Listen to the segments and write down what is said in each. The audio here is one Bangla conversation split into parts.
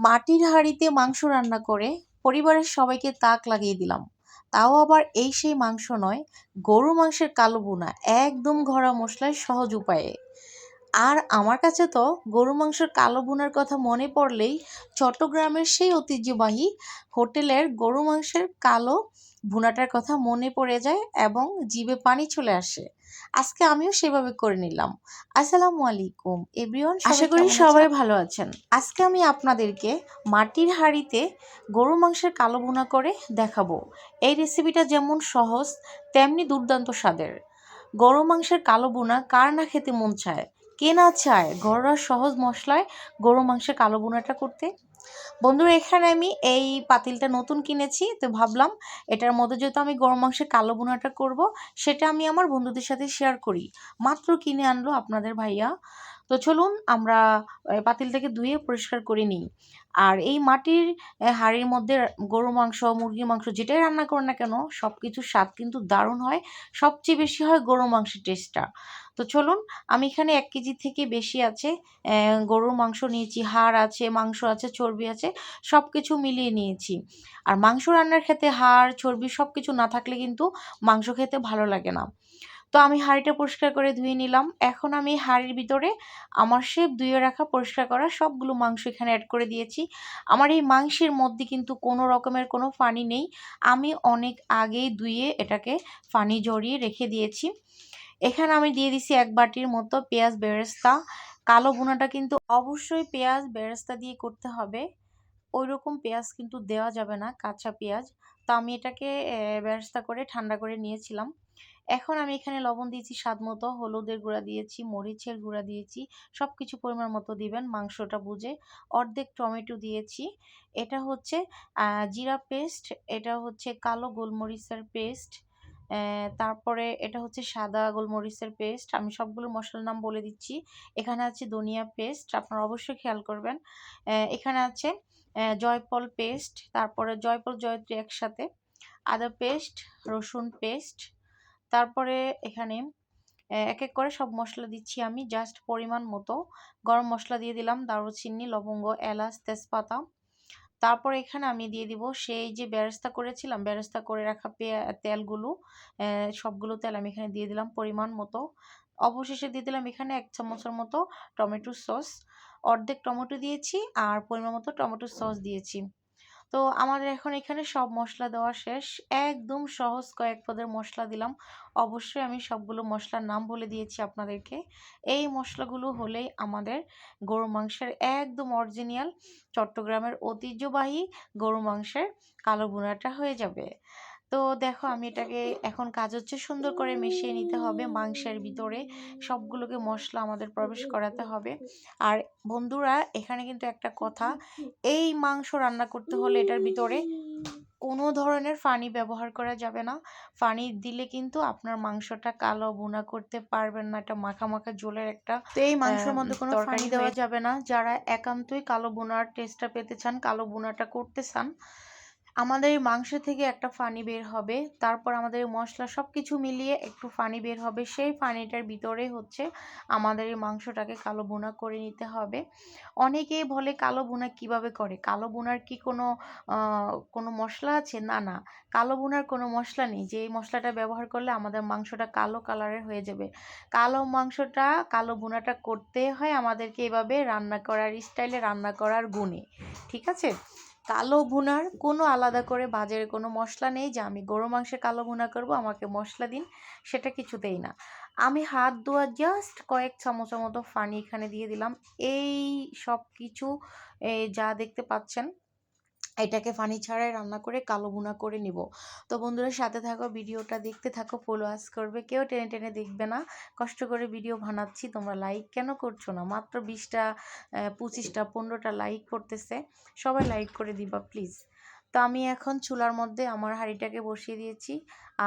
মাটির হাঁড়িতে মাংস রান্না করে পরিবারের সবাইকে তাক লাগিয়ে দিলাম। তাও আবার এই সেই মাংস নয় গরু মাংসের কালো বোনা একদম ঘরা মশলায় সহজ উপায়ে। আর আমার কাছে তো গরু মাংসের কালো বোনার কথা মনে পড়লেই চট্টগ্রামের সেই ঐতিহ্যবাহী হোটেলের গরু মাংসের কালো ভুনাটার কথা মনে পড়ে যায় এবং জিভে পানি চলে আসে। আজকে আমিও সেভাবে করে নিলাম। আসসালামু আলাইকুম। এভরিওয়ান আশা করি সবাই ভালো আছেন। আজকে আমি আপনাদেরকে মাটির হাঁড়িতে গরু মাংসের কালো ভুনা করে দেখাবো। এই রেসিপিটা যেমন সহজ তেমনি দুর্দান্ত স্বাদের। গরু মাংসের কালো বোনা কার না খেতে মন চায়? কে না চায় ঘরোয়া সহজ মশলায় গরু মাংসের কালো বোনাটা করতে। বন্ধুরা এখানে আমি এই পাতিলটা নতুন কিনেছি, তো ভাবলাম এটার মধ্যে যেহেতু আমি গরম মাংসের কালো বোনাটা করব, সেটা আমি আমার বন্ধুদের সাথে শেয়ার করি। মাত্র কিনে আনলো আপনাদের ভাইয়া। তো চলুন আমরা পাতিলটাকে ধুয়ে পরিষ্কার করে নিই। আর এই মাটির হাঁড়ির মধ্যে গরু মাংস, মুরগির মাংস যেটাই রান্না করো না কেন সব কিছুর স্বাদ কিন্তু দারুণ হয়। সবচেয়ে বেশি হয় গরু মাংসের টেস্টটা তো চলুন, আমি এখানে এক কেজি থেকে বেশি আছে গরুর মাংস নিয়েছি, হাড় আছে, মাংস আছে, চর্বি আছে সব কিছু মিলিয়ে নিয়েছি। আর মাংস রান্নার ক্ষেত্রে হাড়, চর্বি সব কিছু না থাকলে কিন্তু মাংস খেতে ভালো লাগে না। তো আমি হাঁড়িটা পরিষ্কার করে ধুয়ে নিলাম। এখন আমি হাঁড়ির ভিতরে আমার সে ধুয়ে রাখা, পরিষ্কার করা সবগুলো মাংস এখানে অ্যাড করে দিয়েছি। আমার এই মাংসের মধ্যে কিন্তু কোনো রকমের কোনো ফানি নেই। আমি অনেক আগেই ধুয়ে এটাকে ফানি জড়িয়ে রেখে দিয়েছি। এখানে আমি দিয়ে দিছি এক বাটির মতো পেঁয়াজ বেরেস্তা। কালো বোনাটা কিন্তু অবশ্যই পেঁয়াজ বেরেস্তা দিয়ে করতে হবে। ওই রকম পেঁয়াজ কিন্তু দেওয়া যাবে না, কাঁচা পেঁয়াজ। তো আমি এটাকে বেরেস্তা করে ঠান্ডা করে নিয়েছিলাম। এখন আমি এখানে লবণ দিয়েছি স্বাদ মতো, হলুদের গুঁড়া দিয়েছি, মরিচের গুঁড়া দিয়েছি সব কিছু পরিমাণ মতো দিবেন মাংসটা বুঝে। অর্ধেক টমেটো দিয়েছি, এটা হচ্ছে জিরা পেস্ট, এটা হচ্ছে কালো গোলমরিচের পেস্ট তারপরে এটা হচ্ছে সাদা গোলমরিচের পেস্ট, আমি সবগুলো মশলার নাম বলে দিচ্ছি। এখানে আছে ধনিয়া পেস্ট, আপনারা অবশ্যই খেয়াল করবেন। এখানে আছে জয়পল পেস্ট, তারপরে জয়পল জয়ত্রী একসাথে, আদা পেস্ট, রসুন পেস্ট তারপরে এখানে এক এক করে সব মশলা দিচ্ছি আমি জাস্ট পরিমাণ মতো। গরম মশলা দিয়ে দিলাম, দারুচিনি, লবঙ্গ, এলাচ, তেজপাতা। তারপর এখানে আমি দিয়ে দিব সেই যে বেরেস্তা করেছিলাম বেরেস্তা করে রাখা তেলগুলো সবগুলো তেল আমি এখানে দিয়ে দিলাম পরিমাণ মতো। অবশেষে দিয়ে দিলাম এখানে এক চামচের মতো টমেটো সস। অর্ধেক টমেটো দিয়েছি আর পরিমাণ মতো টমেটো সস দিয়েছি। তো আমাদের এখন এখানে সব মশলা দেওয়া শেষ। একদম সহজ কয়েক পদের মশলা দিলাম। অবশ্যই আমি সবগুলো মশলার নাম বলে দিয়েছি আপনাদেরকে। এই মশলাগুলো হলেই আমাদের গরু মাংসের একদম অরিজিনাল চট্টগ্রামের ঐতিহ্যবাহী গরু মাংসের কালো বুনাটা হয়ে যাবে। তো দেখো আমি এটাকে এখন কাজ হচ্ছে সুন্দর করে মিশিয়ে নিতে হবে মাংসের ভিতরে। সবগুলোকে মশলা আমাদের প্রবেশ করাতে হবে। আর বন্ধুরা এখানে কিন্তু একটা কথা এই মাংস রান্না করতে হলে এটার ভিতরে কোনো ধরনের ফানি ব্যবহার করা যাবে না। ফানি দিলে কিন্তু আপনার মাংসটা কালো বোনা করতে পারবেন না এটা মাখা মাখা ঝোলের একটা তো এই মাংসের মধ্যে কোনো ফানি দেওয়া যাবে না। যারা একান্তই কালো বোনার টেস্টটা পেতে চান কালো বোনাটা করতে চান আমাদের মাংস থেকে একটা ফানি বের হবে, তারপর আমাদের মশলা সব কিছু মিলিয়ে একটু ফানি বের হবে, সেই ফানিটার ভিতরে হচ্ছে আমাদের এই মাংসটাকে কালো বোনা করে নিতে হবে। অনেকেই বলে কালো বোনা কীভাবে করে? কালো বোনার কি কোনো কোনো মশলা আছে? না না। কালো বোনার কোনো মশলা নেই। যে এই মশলাটা ব্যবহার করলে আমাদের মাংসটা কালো কালারের হয়ে যাবে। কালো মাংসটা, কালো বোনাটা করতে হয় আমাদেরকে এভাবে রান্না করার স্টাইলে রান্না করার গুণে। ঠিক আছে? কালো ভুনার কোনো আলাদা করে বাজারে কোনো মশলা নেই যে আমি গরু মাংসে কালো ভুনা করব, আমাকে মশলা দিন, সেটা কিছুতেই না। আমি হাত ধোয়া জাস্ট কয়েক চামচের মতো ফানি এখানে দিয়ে দিলাম। এই সব কিছু যা দেখতে পাচ্ছেন এটাকে ফানি ছাড়াই রান্না করে কালো বুনা করে নিব। তো বন্ধুরা সাথে থাকো, ভিডিওটা দেখতে থাকো ফলো আস করবে। কেউ টেনে টেনে দেখবে না। কষ্ট করে ভিডিও বানাচ্ছি, তোমরা লাইক কেন করছ না? মাত্র বিশটা পঁচিশটা, পনেরোটা লাইক করতেছে। সবাই লাইক করে দিবা প্লিজ তো আমি এখন চুলার মধ্যে আমার হাঁড়িটাকে বসিয়ে দিয়েছি।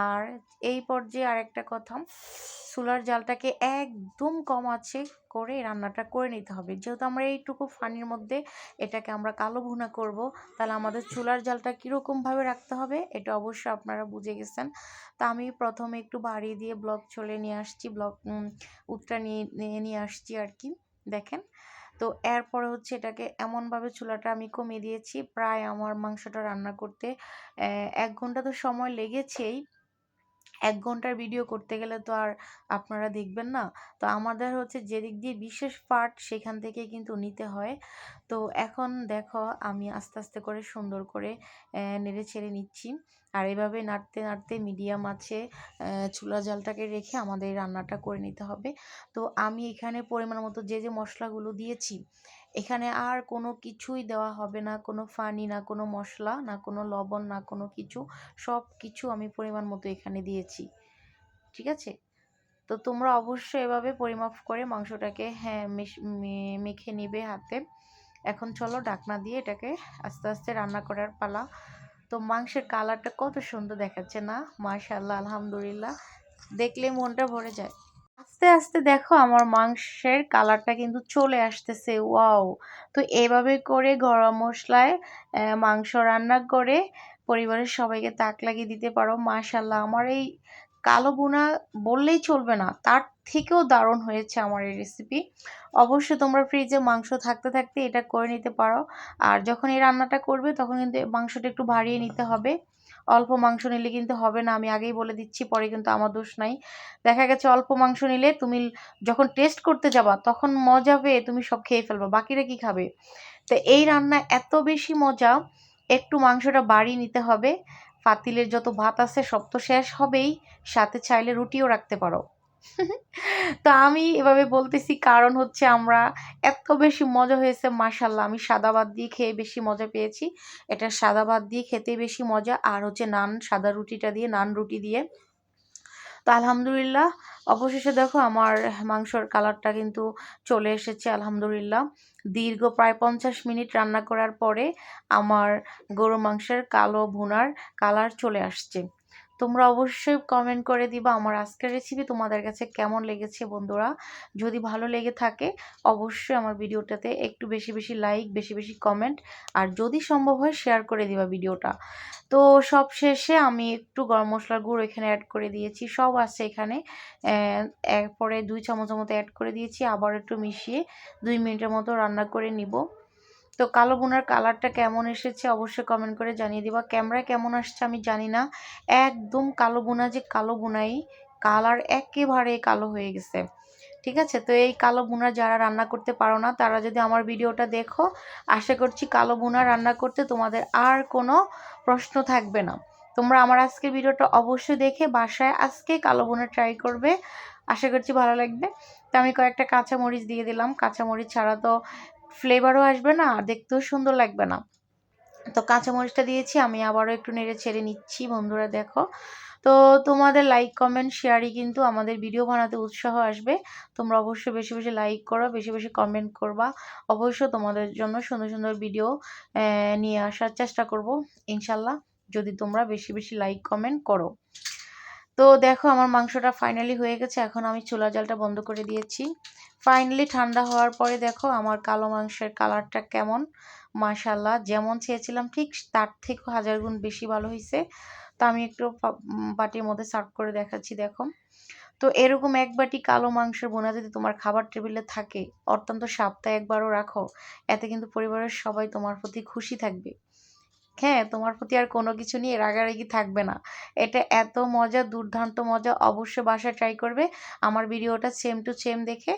আর এই পর্যায়ে আরেকটা কথা, চুলার জালটাকে একদম কম আছে করে রান্নাটা করে নিতে হবে। যেহেতু আমরা এইটুকু ফানির মধ্যে এটাকে আমরা কালো ভুনা করব, তাহলে আমাদের চুলার জালটা কীরকমভাবে রাখতে হবে এটা অবশ্যই আপনারা বুঝে গেছেন। তা আমি প্রথমে একটু বাড়িয়ে দিয়ে ব্লক চলে নিয়ে আসছি, ব্লক উত্তরা নিয়ে নিয়ে আসছি আর কি। দেখেন তো এরপরে হচ্ছে এটাকে এমনভাবে চুলাটা আমি কমিয়ে দিয়েছি। প্রায় আমার মাংসটা রান্না করতে এক ঘণ্টা তো সময় লেগেছেই। এক ঘণ্টার ভিডিও করতে গেলে তো আর আপনারা দেখবেন না। তো আমাদের হচ্ছে যেদিক দিয়ে বিশেষ পার্ট সেখান থেকে কিন্তু নিতে হয়। তো এখন দেখো আমি আস্তে আস্তে করে সুন্দর করে নেড়ে ছেড়ে নিচ্ছি। আর এভাবে নাড়তে নাড়তে মিডিয়াম আছে চুলা জালটাকে রেখে আমাদের রান্নাটা করে নিতে হবে। তো আমি এখানে পরিমাণ মতো যে যে মশলাগুলো দিয়েছি এখানে আর কোনো কিছুই দেওয়া হবে না, কোনো ফানি না, কোনো মশলা, না কোনো লবণ, না কোনো কিছু। সব কিছু আমি পরিমাণ মতো এখানে দিয়েছি। ঠিক আছে? তো তোমরা অবশ্যই এভাবে পরিমাপ করে মাংসটাকে হ্যাঁ মেখে নিবে হাতে। এখন চলো ডাকনা দিয়ে এটাকে আস্তে আস্তে রান্না করার পালা। তো মাংসের কালারটা কত সুন্দর দেখাচ্ছে না? মাশাল্লাহ আলহামদুলিল্লাহ। দেখলে মনটা ভরে যায়। আস্তে আস্তে দেখো আমার মাংসের কালারটা কিন্তু চলে আসতেছে, ওয়াও। তো এভাবে করে গরম মশলায় মাংস রান্না করে পরিবারের সবাইকে তাক লাগিয়ে দিতে পারো মাশাল্লাহ আমার এই কালো বোনা বললেই চলবে না, তার থেকেও দারুণ হয়েছে আমার এই রেসিপি অবশ্যই তোমরা ফ্রিজে মাংস থাকতে থাকতে এটা করে নিতে পারো। আর যখন এই রান্নাটা করবে তখন কিন্তু মাংসটা একটু বাড়িয়ে নিতে হবে। অল্প মাংস নিলে কিন্তু হবে না, আমি আগেই বলে দিচ্ছি, পরে কিন্তু আমার দোষ নাই। দেখা গেছে অল্প মাংস নিলে তুমি যখন টেস্ট করতে যাবা, তখন মজা পেয়ে তুমি সব খেয়ে ফেলবা, বাকিরা কি খাবে? তো এই রান্না এত বেশি মজা, একটু মাংসটা বাড়িয়ে নিতে হবে, পাতিলের যত ভাত আছে সব তো শেষ হবেই, সাথে চাইলে রুটিও রাখতে পারো। তো আমি এভাবে বলতেছি কারণ হচ্ছে আমরা এত বেশি মজা হয়েছে মাসাল্লাহ আমি সাদা ভাত দিয়ে খেয়ে বেশি মজা পেয়েছি। এটা সাদা ভাত দিয়ে খেতে বেশি মজা আর হচ্ছে নান, সাদা রুটিটা দিয়ে, নান রুটি দিয়ে। তো আলহামদুলিল্লাহ, অবশেষে দেখো আমার মাংসর কালারটা কিন্তু চলে এসেছে, আলহামদুলিল্লাহ। দীর্ঘ প্রায় পঞ্চাশ মিনিট রান্না করার পরে আমার গরু মাংসের কালো ভুনার কালার চলে আসছে। তোমরা অবশ্যই কমেন্ট করে দিবা আমার আজকের রেসিপি তোমাদের কাছে কেমন লেগেছে বন্ধুরা। যদি ভালো লেগে থাকে, অবশ্যই আমার ভিডিওটাতে একটু বেশি বেশি লাইক বেশি বেশি কমেন্ট আর যদি সম্ভব হয় শেয়ার করে দিবা ভিডিওটা। তো সব শেষে আমি একটু গরম মশলার গুঁড়ো এখানে অ্যাড করে দিয়েছি, সব আছে এখানে। এরপরে দুই চামচের মতো অ্যাড করে দিয়েছি, আবার একটু মিশিয়ে দুই মিনিটের মতো রান্না করে নিব। তো কালো বোনার কালারটা কেমন এসেছে অবশ্যই কমেন্ট করে জানিয়ে দিবা। ক্যামেরায় কেমন আসছে আমি জানি না। একদম কালো বোনা যে কালো বোনাই, কালার একেবারে কালো হয়ে গেছে। ঠিক আছে? তো এই কালো বোনা যারা রান্না করতে পারো না, তারা যদি আমার ভিডিওটা দেখো, আশা করছি কালো বোনা রান্না করতে তোমাদের আর কোনো প্রশ্ন থাকবে না। তোমরা আমার আজকের ভিডিওটা অবশ্যই দেখে বাসায় আজকে কালো বোনা ট্রাই করবে। আশা করছি ভালো লাগবে। তো আমি কয়েকটা কাঁচামরিচ দিয়ে দিলাম। কাঁচামরিচ ছাড়া তো ফ্লেভারও আসবে না, আর দেখতেও সুন্দর লাগবে না। তো কাঁচামরিচটা দিয়েছি, আমি আবারও একটু নেড়ে ছেড়ে নিচ্ছি, বন্ধুরা দেখো। তো তোমাদের লাইক কমেন্ট শেয়ারই কিন্তু আমাদের ভিডিও বানাতে উৎসাহ আসবে। তোমরা অবশ্যই বেশি বেশি লাইক করো, বেশি বেশি কমেন্ট করবা। অবশ্যই তোমাদের জন্য সুন্দর সুন্দর ভিডিও নিয়ে আসার চেষ্টা করব, ইনশাল্লাহ। যদি তোমরা বেশি বেশি লাইক কমেন্ট করো। তো দেখো আমার মাংসটা ফাইনালি হয়ে গেছে, এখন আমি চুলা জালটা বন্ধ করে দিয়েছি। ফাইনালি ঠান্ডা হওয়ার পরে দেখো আমার কালো মাংসের কালারটা কেমন? মাশাল্লাহ যেমন চেয়েছিলাম ঠিক তার থেকেও হাজার গুণ বেশি ভালো হয়েছে। তো আমি একটু বাটির মধ্যে সার্ভ করে দেখাচ্ছি দেখো। তো এরকম এক বাটি কালো মাংসের বোনা যদি তোমার খাবার টেবিলে থাকে, অত্যন্ত সপ্তাহে একবারও রাখো, এতে কিন্তু পরিবারের সবাই তোমার প্রতি খুশি থাকবে। হ্যাঁ তোমার প্রতি আর কোনো কিছু নিয়ে রাগারাগি থাকবে না। এটা এত মজা, দুর্দান্ত মজা, অবশ্যই বাসায় ট্রাই করবে। আমার ভিডিওটা সেম টু সেম দেখে